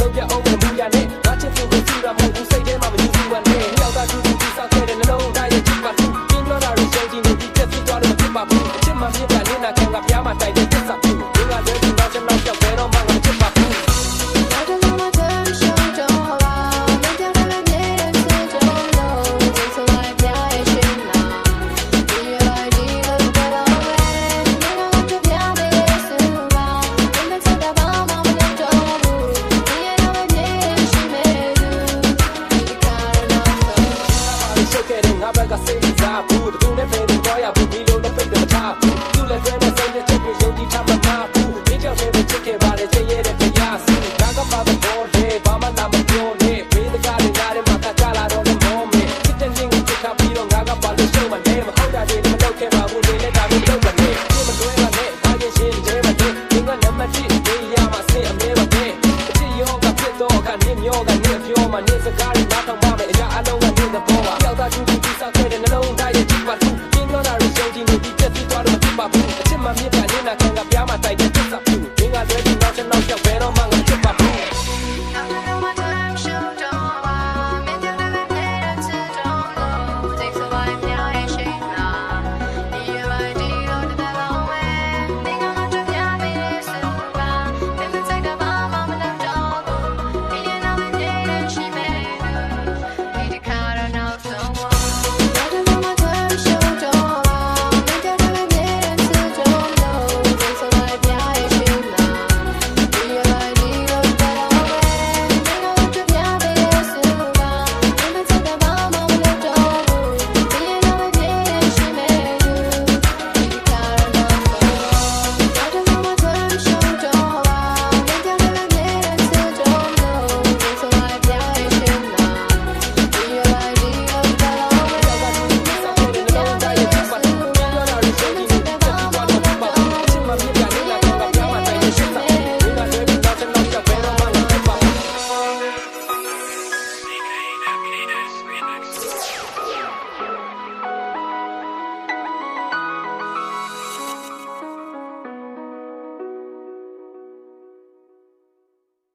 Look you're over abagacei, tudo, tudo é feito. ကနင်းပြောမှနင်းစကားတွေနားထောင်ပါမယ်အရာအလုံးကနင်းသဘောပါရောက်သားသူသူစားခဲ့တဲ့နှလုံးသားရဲ့ဒီပါသူပြင်းပြောတာတွေယုံကြည်နေပြီးပြည့်စုံသွားတော့မဖြစ်ပါဘူး